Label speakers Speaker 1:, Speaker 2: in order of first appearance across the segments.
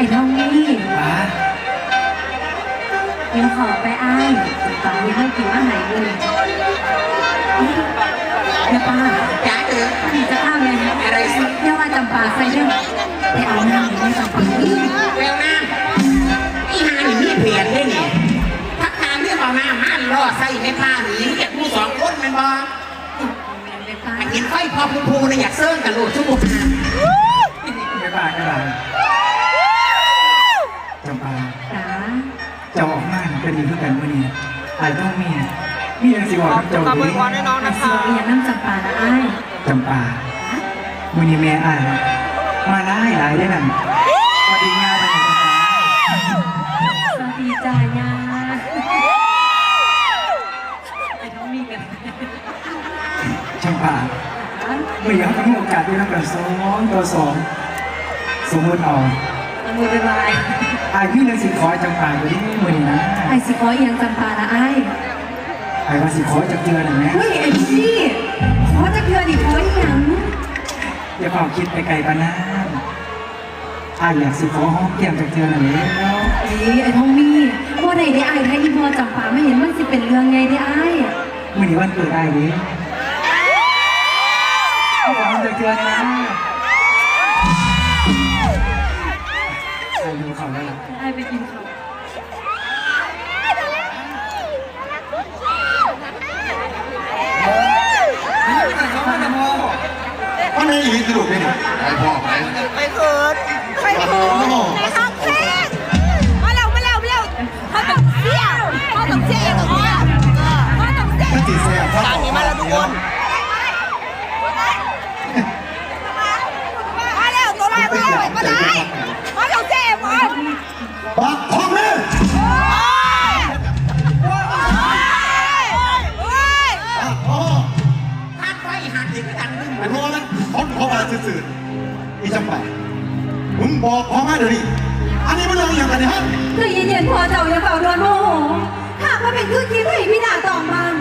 Speaker 1: อ้ทองนี่
Speaker 2: ป้า
Speaker 1: เดี๋ยวขอไปอ้ายตอนนี้ให้กินอาหารเลยเดี๋ยวป้า
Speaker 3: จ๋าเอ๋อ
Speaker 1: พี่จะอ้าวเลย
Speaker 3: อะไรสิ
Speaker 1: เรียกว่าจำปาใส่เรื่องไปเอาน้ำไม่จำปา
Speaker 3: แววน้ำอีหานี่มีเปลี่ยนได้นี่ทักทางเรื่องเอาหน้าม่านล่อใส่ในผ้าหนีเก็บผู้สองคนแมันบอ
Speaker 1: ไปป้า
Speaker 3: มันกินไฟพอพูพูนะอยากเซิร์งกันโหลดชั่วโมงนะ
Speaker 2: ไอ้ต้องมีมีอะไรสิบอกกับเจ้า
Speaker 4: ขอบ
Speaker 2: ดี
Speaker 4: คุณพรให้น้องนะ
Speaker 1: เสี
Speaker 4: คะ
Speaker 1: ยอย่างน้ำจำปาละอ้าย
Speaker 2: จำปามื่อนี้แม่อ้ายมาหลายหลายได้นั่นสวัสดีงานไปจำปา
Speaker 1: สวัสดีจ้าญาไอ้ทองนี่กัน
Speaker 2: จำปาเมื่อยังมีโอกาสได้รับการสองต่อสองสมมติเอา
Speaker 1: มือเป็นไร
Speaker 2: ไอ้พี่เลยสิขอจำปาอยู่ที่มื่อนี้นะ
Speaker 1: ไอ้สิขอเอียงจำปาละอ้าย
Speaker 2: ไอ้ว่าสิขอจากเจือหน่อยไหม
Speaker 1: เฮ้ยไอ้พี่ขอจะเกลือดิขออีหยัง
Speaker 2: อย่าเป่าคิดไปไกลปานนั้นไอ้อยากสิขอห้องแก้มจากเจือหน่อยแล้ว
Speaker 1: เอ้ยไอ้ทองมีว่าใดได้ไอ้ไทยอีพอจำปาไม่เห็นมันสิเป็นเรื่องไงได้ไอ้
Speaker 2: มื่อนี้วันเกิดไอ้ดิขอห้องจากเจือหน่อยนะ เขาแล้วล่ะ
Speaker 1: ไอ้ไปกินเขา
Speaker 5: ซื่อๆอีจำปามึงบอกพ่อมาเดี๋ยวนี้อันนี้มันเรื่องอย่างกันเนี่ยฮะ
Speaker 1: ก็เย็นๆพอเจ้าอย่าเป่าโดนโมโหหากว่าเป็นคือคิดให้พี่นาตองมัน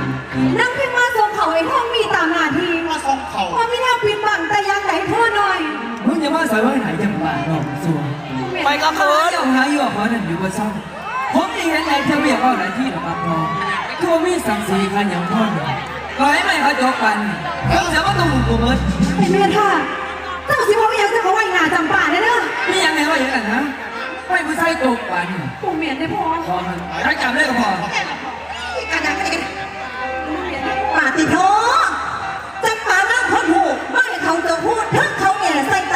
Speaker 1: นั่งพิมพ์มาส่งเขาไอ้ห้องมีตามหน้าที่
Speaker 5: มาส่งเขา
Speaker 1: พอไม่น่าพิมพ์บังแต่ยังไหนโทษหน่อย
Speaker 2: มึงจะมาใส่ไว้ไหนจำปาดอกสัว
Speaker 4: ไปก็เขิน
Speaker 2: เจ้าหาอยู่กับนั่นอยู่กับซ่องผมนี่เห็นไหนเธอเรียกว่าอะไรที่หรอครับน้องคือว่ามีสังสีกันอย่างพ่อร้อยไม่เขาจบกันจะว่าต้องกูเบิด
Speaker 1: ไอ้เมียท่าเจ้าสิว่าไม่อยากจะเขาไหวหน้าจำป่าเนี่ยเนอะ
Speaker 2: นี่ยังไงว่าอย่างนั้นนะไม่ผู้ชายตกกัน
Speaker 1: ผมเมียได้พอ
Speaker 2: พอมันรักจำได้ก็พอ
Speaker 3: กระดังไม่ได้
Speaker 6: ปาติโทจำปานั่งคนหูไม่ให้เขาจะพูดทั้งเขาแง่ใส่ต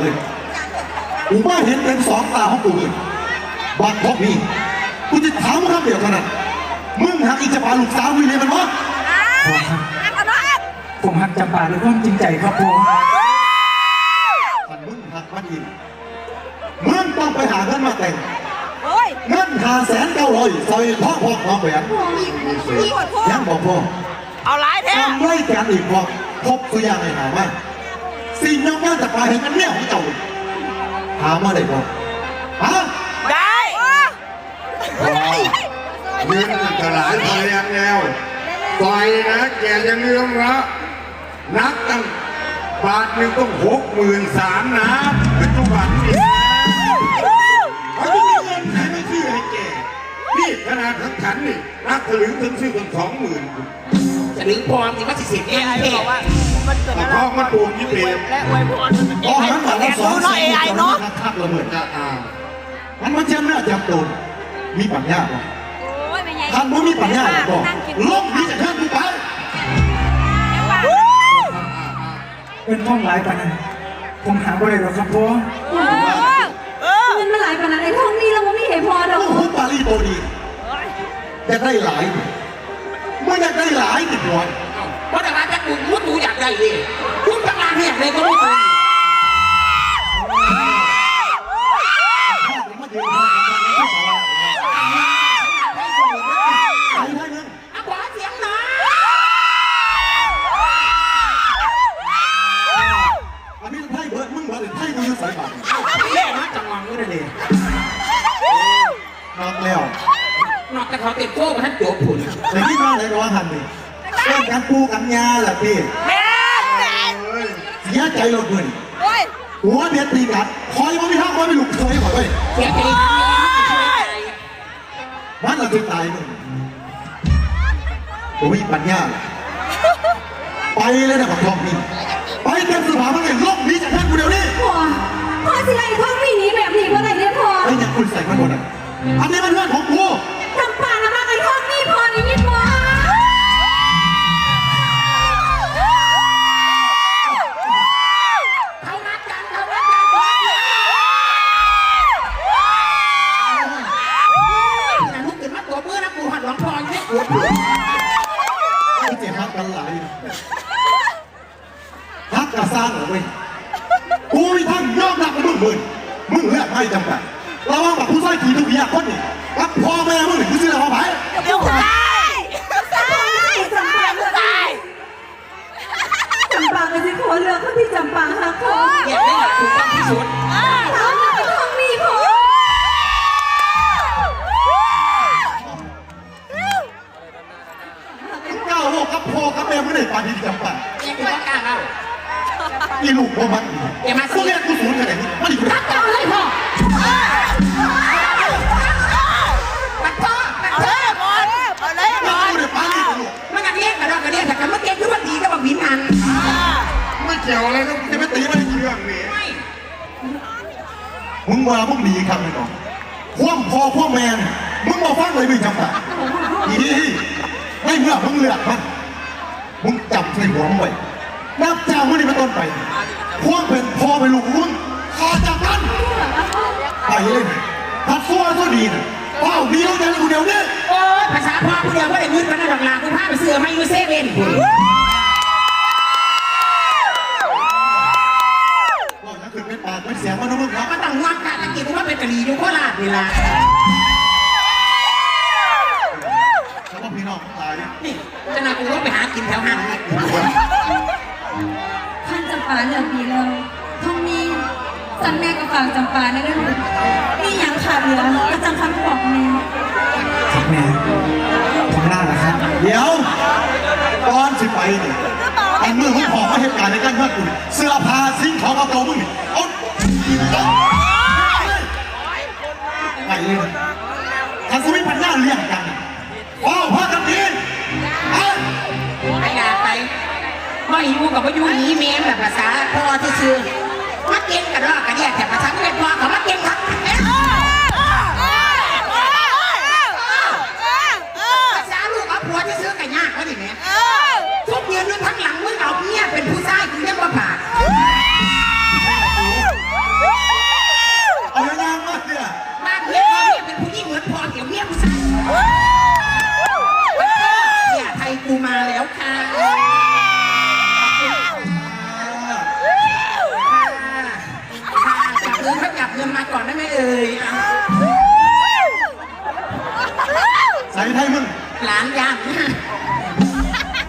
Speaker 6: เลยกูมาเห็น
Speaker 1: เป็นสอ
Speaker 5: งตาของกูเลยบักทองนี่กูจะถามคำเดียวเท่านั้นมึงหาอีจะพาลูกสาวมึงเลยมันวะ
Speaker 2: ผมหักจำปาด้วยความจริงใจครับผม
Speaker 5: ถ้ามึงหักมันอีกมึงต้องไปหาเงินมาแต่ง
Speaker 4: เงิ
Speaker 5: นหาแสนเก้าร้อยใส่พ่อพ่อพ่อแหวนยังบอกพ่อ
Speaker 4: เอาหลายแท้
Speaker 5: ทำไล่แกนอีกพ่อพบตัวอย่างในหามาสิ่ งนอกมาจากปลายเห็นมันเนี่ยของเจ้าหามาได้พ่อฮะ
Speaker 4: ได้
Speaker 7: เงินกระหลายพอยังแล้วปล่อยนะแกยังเรื่องละนักตั้งบาทหนึ่งต้องหกหมื่นสามนะปัจจุบันนี้
Speaker 5: เขาจะมีเงินใครไม่ซื้อให้แก
Speaker 7: นี่ขนาดทั้งฉันนี่นักถลึงถึงซื้อถึงสองหมื่น
Speaker 3: จะถึงปลอมสิว่าสิเสีย
Speaker 4: เอ
Speaker 3: เอง
Speaker 4: ไอ
Speaker 3: เท่
Speaker 4: บอกว่า มันเกิด
Speaker 7: แต่
Speaker 4: อะไร
Speaker 7: พอมันปลูกยี่เปรม
Speaker 4: และอวยพร
Speaker 5: พอหันมาแล้วสอง
Speaker 4: เนาะเอไอเนาะ
Speaker 5: คักละเหมือน
Speaker 7: จะอ่า
Speaker 5: มันมาเจียมหน้าเจียมโดนมีปัญญาบ่
Speaker 4: โอ้ยไม่ใหญ่
Speaker 5: ท่านบ่มีปัญญาบ่
Speaker 4: นั่งกิน
Speaker 5: ลงที่จะเทิดมึงไป
Speaker 2: เป็นท่องหลายปานนั้นผมหาบ่ได้หรอกครับพ่อ
Speaker 4: เออเออ
Speaker 1: เงินมาหลายปานนั้นไอ้ห้องนี้เราไม่เห็นพอดอก
Speaker 5: โอ้โหปาลีโตดีอยากได้หลายมึงอยากได้หลายติดหัว
Speaker 3: เพราะแต่ว่า ถ้ากูมุดกูอยากได้ดิคุณทั้งหลายเรียกเลยก็ไม่ตรง
Speaker 5: มายืนรอกันในที่ศาลาไปได้เงิน
Speaker 3: เอาขวาเสียงหน่อย
Speaker 5: อันนี้ไพ่เบิร์ดมึงเบิร์ดไพ่กูยืนใส่บาตร
Speaker 3: เอาเล่นะจังหวะนี้เลย
Speaker 5: นอกแล้ว
Speaker 3: นอกจากเขาเต็มโต้กับท่านโจบผุน
Speaker 5: ในที่นอนไหนก็ว่าหันนี่ เล่นกันปูกันยาแหละพี่
Speaker 4: แม่แม่
Speaker 5: เสียใจเราเกิน
Speaker 4: โอ้ย
Speaker 5: หัวเด็ดตีกัดคอยมันไม่ห้ามคอยไม่หลุดเคยบอกเว้ย
Speaker 3: เสียใจทำนี้ช่วยใจ
Speaker 5: มันเราจะตายมึงโอ้ยปัญญาไปเลยนะบอกทองนี่ไปเต็มสภามันเลยลบนี้จากท่านกูเดี๋ยวนี้
Speaker 6: พ่อพ่อสิไรท้องมีหนี้แบบนี้เมื่อไหร่เนี่ยพ่อ
Speaker 5: ไอ้ยังคุณใส่มันหมดอะอันนี้มันเรื่องของกู
Speaker 6: จำปาละมากันท้องมีพ่อนี่ยินพ่อ
Speaker 5: ฮักกะสร้างเหรอเว้ยกูมีทั้งยอมรับกับมึงมึงมึงเลือกให้จำกัดระวังแบบผู้ชายขี่ทุกอย่างคนนี่กับพ่อแม่มึงนี่กูเชื่อเขาไหม
Speaker 4: เดี๋ยวตายตายตายตาย
Speaker 6: จำปากันสิขอเลือกคนที่จำปาหาพ่อ
Speaker 3: เนี่ยไม่หลักถูกต้องที่สุด
Speaker 5: ก้าวโลกกับพ่อกับแม่ไมึงได้ปาดีจำกัด
Speaker 3: เนี่ยกูต้องกล้าเอี
Speaker 5: ลูกพ่อมัน
Speaker 3: อย่ามา
Speaker 5: กูเรียกกูสูญขนาดนี้มันอีก
Speaker 3: ตัดเอาเลยพ่อปัดพ่อปัด
Speaker 4: เอา
Speaker 3: พ่
Speaker 4: เล
Speaker 3: ย
Speaker 4: บอลเอาเลยบ
Speaker 5: แล้ว
Speaker 4: อล
Speaker 5: กูได้ปานดีกับลูก
Speaker 3: มันกันเรียกกันเรากันเรียกแต่กันเมื่อกี้คือว่าดีก็บวินัน
Speaker 7: ไม่เกี่ยวอะไรก็
Speaker 5: จะไปตีมันอีกเรื่องนี้
Speaker 3: ไม่
Speaker 5: มึงมามึงดีครับไอ้น้องคว่ำพ่อคว่ำแม่นมึงมาฟังเลยมึงจำกัดอีไม่เมื่อมึงเลือกมันมึงจับใส่หัวมึงไว้นับจากวันนี้เป็นต้นไป เป็นพ่อเป็นลูกของมึงขอจากมันไปเลยถ้าซัวซัวดีนะเป้าเดียวใจกูเดียวนี้
Speaker 3: โอ้ยภาษาพ่อผู้เดียวก็ได้ยืดกันนะดอกลากูพาไปเสือไม่ยูเซเว่น
Speaker 5: บอกนะคือเป็นปากเป็นเสียงมันนะมึงครับ
Speaker 3: มันต้องงวงกันตะกี้กูว่าเป็นกะหรี่อยู่โคราชนี่ล่ะ
Speaker 5: แล้วก็พี่น้องทั้งหลาย
Speaker 3: นี่จะนากูว่าไปหากินแถวห้างนี่
Speaker 1: ท่านจำปาเลือกดีแล้วท้องมี สันแม่ก็ฝากจำปาได้ด้วยลูกนี่ยังขาดเหลือก็จังคำบอกแม่
Speaker 5: ครับแม่ผมล่านะครับ เดี๋ยวตอนสิไปเนี่ยไอ้เมื่อมึงขอมาเหตุการณ์ในการเพื่อนกูเนี่ยเสื้อผ้าสิ่งของเอาตัวมึงเนี่ยเอา ส่ไทยมึง
Speaker 3: หลานยาก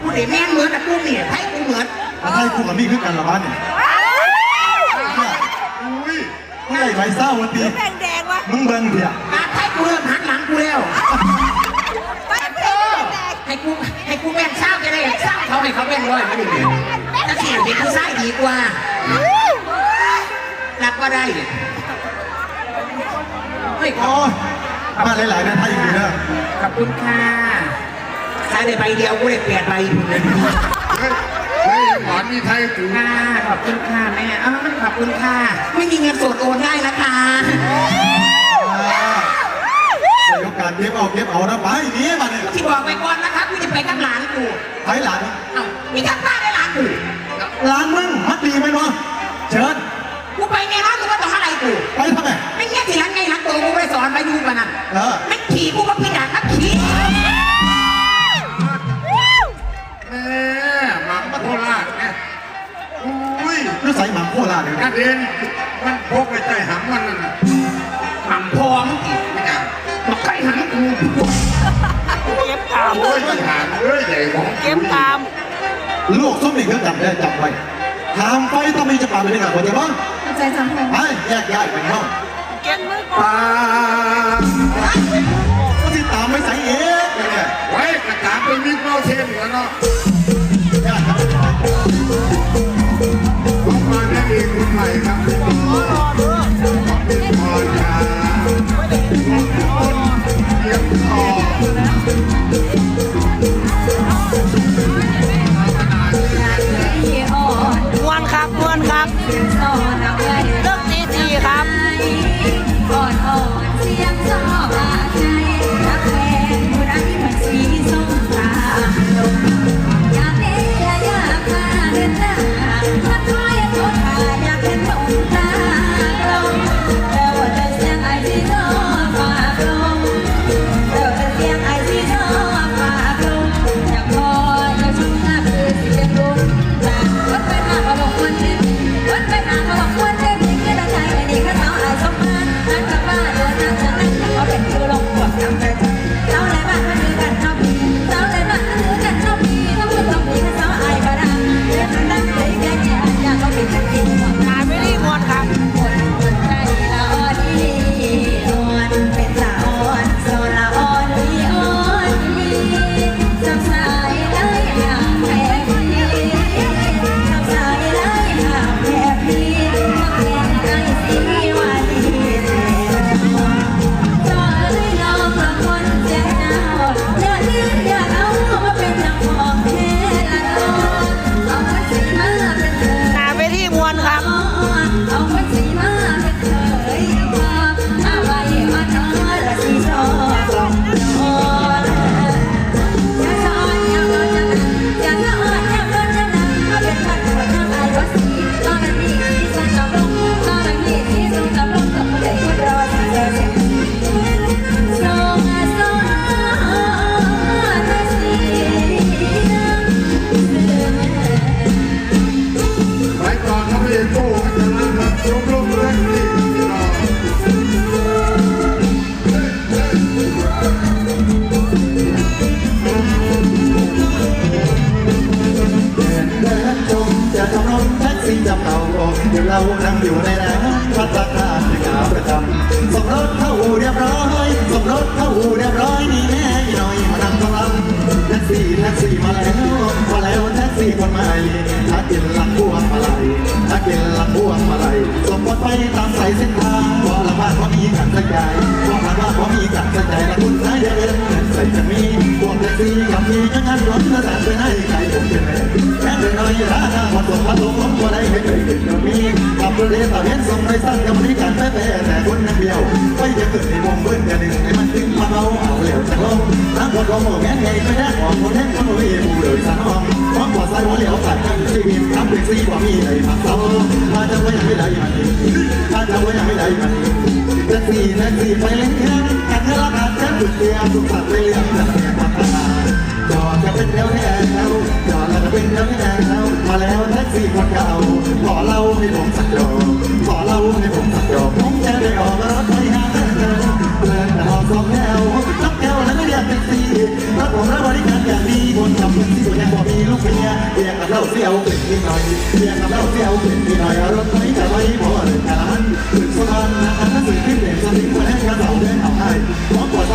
Speaker 3: กูเดี๋ยวแม่เหมือนแต่กูเนี่ยไทยกูเหมือน
Speaker 5: ถ้าไทยกูกับนี่คือกันละบ้านเนี่ย
Speaker 7: อุ้ย
Speaker 5: มึงไอ้ไรเศร้าวันตี
Speaker 4: แดงแดงวะ
Speaker 5: มึงเบิ่งเถอะ
Speaker 3: มาไทยกูเริ่มหันหลังกูแล้ว
Speaker 4: ไปแด
Speaker 3: เองอให้กูให้กูแบ่งเศร้าจะได้เศร้าเขาให้เขาแบ่งร้อยมาดิถ้าเสียงเป็นกูไส้ดีกว่ารับก็ได้เฮ้ยขอ
Speaker 5: โอ้ยมาหลายๆนะไทยอยู่เด้อ
Speaker 3: ขอบคุณค่ะใช้ได้ใบเดียวกูได้เปลี่ยนใบอยู่เลย
Speaker 7: เฮ้ยเฮ้ยหวานมีไทยถึง
Speaker 3: ค่ะขอบคุณค่ะแม่เออขอบคุณค่ะ ไม่มีเงินสดโอนได้นะคะ
Speaker 5: เดี๋ยวการเก็บเอาเก็บเอานะไปหนี้มาเนี่ย
Speaker 3: ที่บอกไปก่อนนะคะกูจะไปกับหลานกู
Speaker 5: ไทยหลาน
Speaker 3: เอ้ามีทักบ้านได้หลานกู
Speaker 5: หลานมึงมัดดีไหมเนาะเชิญ
Speaker 3: กูไปแน่นอนกูว่าต้องอะไรกู
Speaker 5: ไปทำไม
Speaker 3: ไม่เงี้ยสิหลังไงหลังตัวกูไปสอนมาอยู่ปะนั่น
Speaker 5: เออ
Speaker 3: ไม่ขี่กูก็พี่ด่านักขี่
Speaker 7: แม่หมักโคราชเนี่ยอุ้ย
Speaker 5: ยุสัยหมาโคราชเลย
Speaker 7: นักเรียนมันพกไปใต้หำมันนั่นน่ะ
Speaker 3: หม่ำพอมึงอีกไม่จังมาไก่หันกู
Speaker 4: เก็บตาม
Speaker 7: โอ้ยทหารเอ้ยใหญ่ของ
Speaker 4: เก็บตาม
Speaker 5: ลูกส้มนี่คือกันได้จับไว้ห้ามไฟต้องมีจะป่าไปด้วยกันเข้าใจบ้าง
Speaker 1: เข้าใจจำพง
Speaker 5: ไปแยกย้ายไปห้อง
Speaker 4: เก็บมือ
Speaker 7: ปลา
Speaker 5: ก็ที่ตามไม่ใส่เองเนี่ย
Speaker 7: ไว้กระถางเป็นมิกเมาเทนแล้วเนาะ แล้
Speaker 1: วมาแล้วแท็ก
Speaker 5: ซี่คนใหม่ถ้ากินหลังพวงมาลัยถ้ากินหลังพวงมาลัยสมมติไปตามสายเส้นทางว่าละบ้านว่ามีกันสักใจว่าละบ้านว่ามีกันสักใจและคุณนายเดินใส่จะมีพวกแท็กซี่กับมีงั้นงั้นรถกระดาษไปให้ใครผมเป็นแม่แค่เป็นน้อยร้านมาตัวมาตัวผมก็ได้ไม่เคยเห็นแบบนี้ขับเรียนต่อเรียนส่งไปสั้นกับบริการแป๊ะแต่คนนักเดียวไม่จะเกิดในวงเบิ้ลกันหนึ่งให้มันถึงมาเอา เอาเหลวจากลมทั้งหมดของหมู่แม่ไงไม่ได้ออกคนแห้งคนมีผู้เลยสนองพร้อมกว่าสายหัวเหลวตัดกันชีวิตทำเป็นซีกว่ามีในผักเสามาจะว่ายังไม่ได้มันมาจะว่ายังไม่ได้มันแท็กซี่แท็กซี่ไปเล่นแค่กันเวลาการแค่จุดเดียวทุกสัตว์เลยเรื่องจะแข่งมามตาจอดจะเป็นแถวแถวจอดจะเป็นแถวแถวมาแล้วแท็กซี่คนเก่าขอเล่าให้ผมสักดอกขอเล่าให้ผมสัก เมียเียกับเราเสียวเปลี่นนิดหน่อยเรียกับเราเสียวเปลี่นนิดหน่อยรถไม่จะไม่พอเลยแต่ละมันสะพานนะฮะตื่น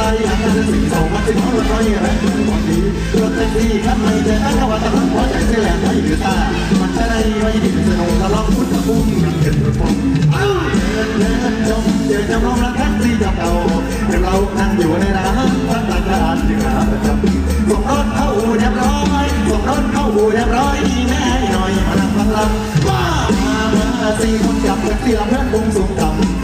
Speaker 5: าใจหางกันสิ่งสองมันจึงรถไฟแรงกว่านี้รถแท็กซี่ครับไม่เจอข้าวตะลุหัวใจเสียแหลมไม่หรือตามันจะได้ไม่ดิ้นสนุกตลอดพุทธภูมิมันเป็นรถผมเอ้าเดินเดินจมเจอจำลองรักแท็กซี่จับเก่าเดี๋ยวเรานั่งอยู่ในร้านพัฒนาการที่หาประจำส่งรถเข้าอู่เรียบร้อยส่งรถเข้าอู่เรียบร้อยแม่หน่อยมานั่งฟังลำว้ามาสี่คนจับแท็กซี่ลำเพื่อนคงสูงต่ำ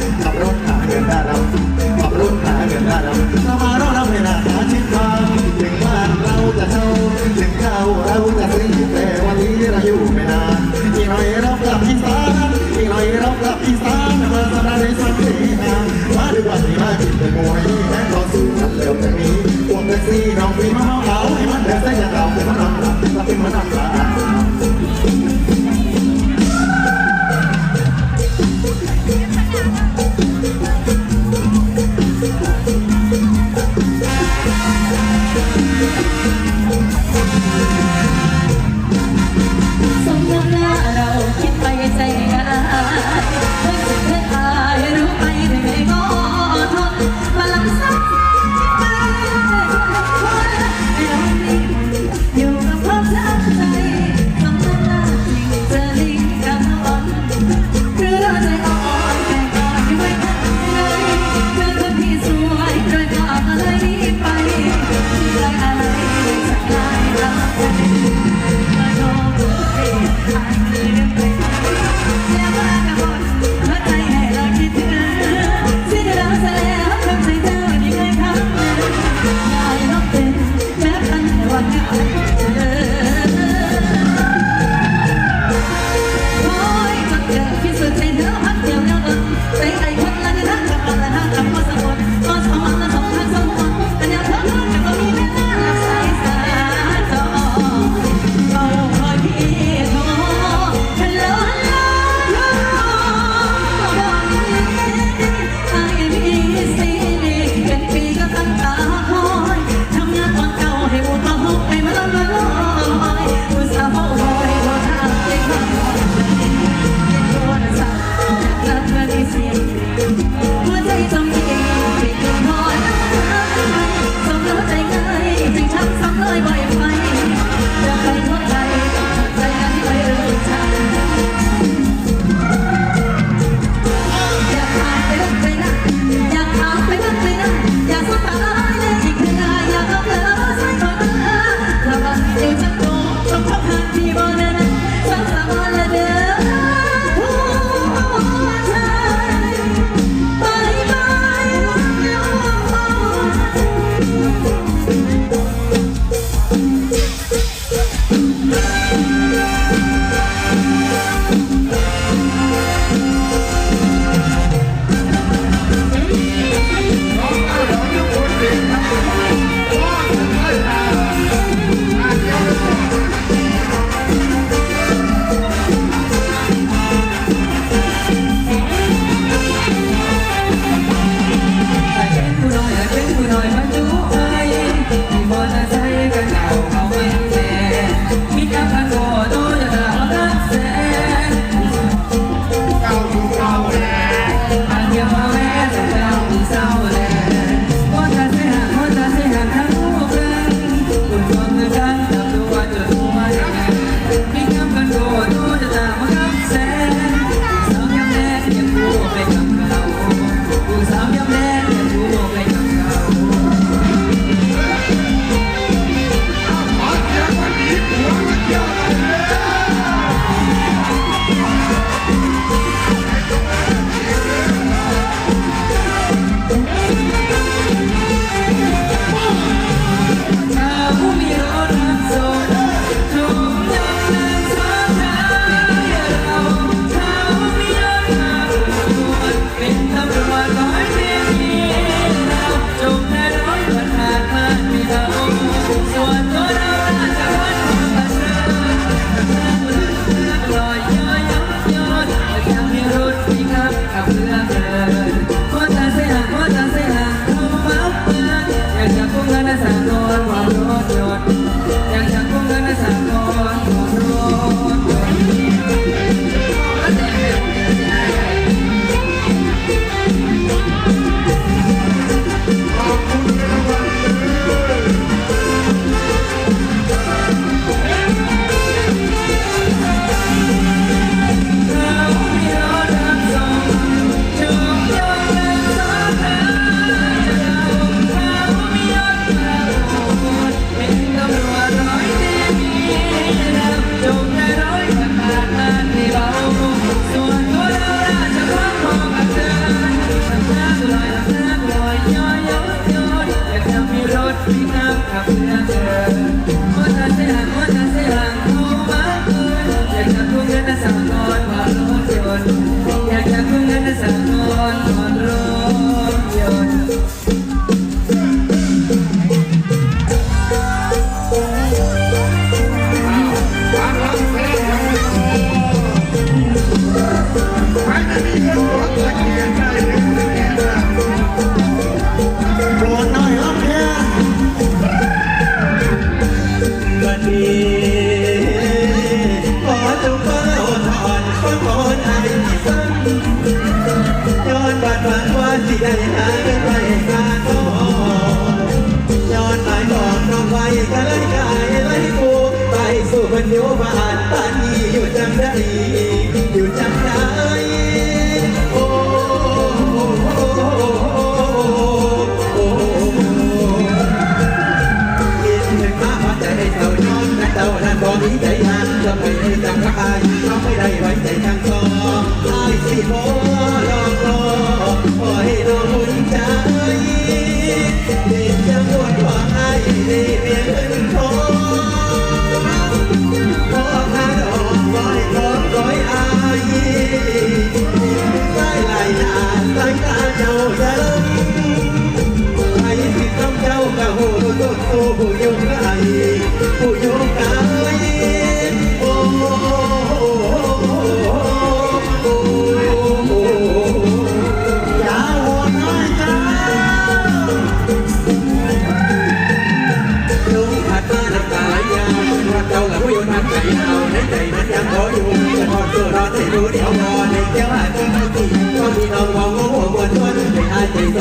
Speaker 5: I know yeah.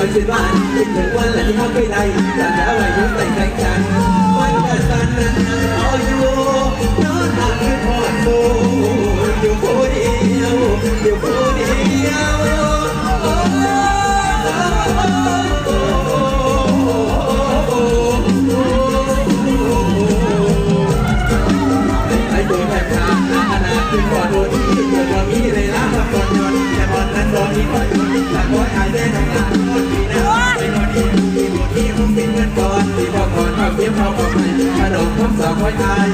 Speaker 5: อยชื่นหวานคิถึงวันและ
Speaker 2: ที่เขาเคยได้จากละเอา
Speaker 7: ไว้ยิ่
Speaker 2: งใส่แข่งจัน
Speaker 7: ทวันกิด
Speaker 8: วันนั้นขออยู่นอนหลับคือพอดโซอยู่ผู้เดียวอยู่ผู้เดียว I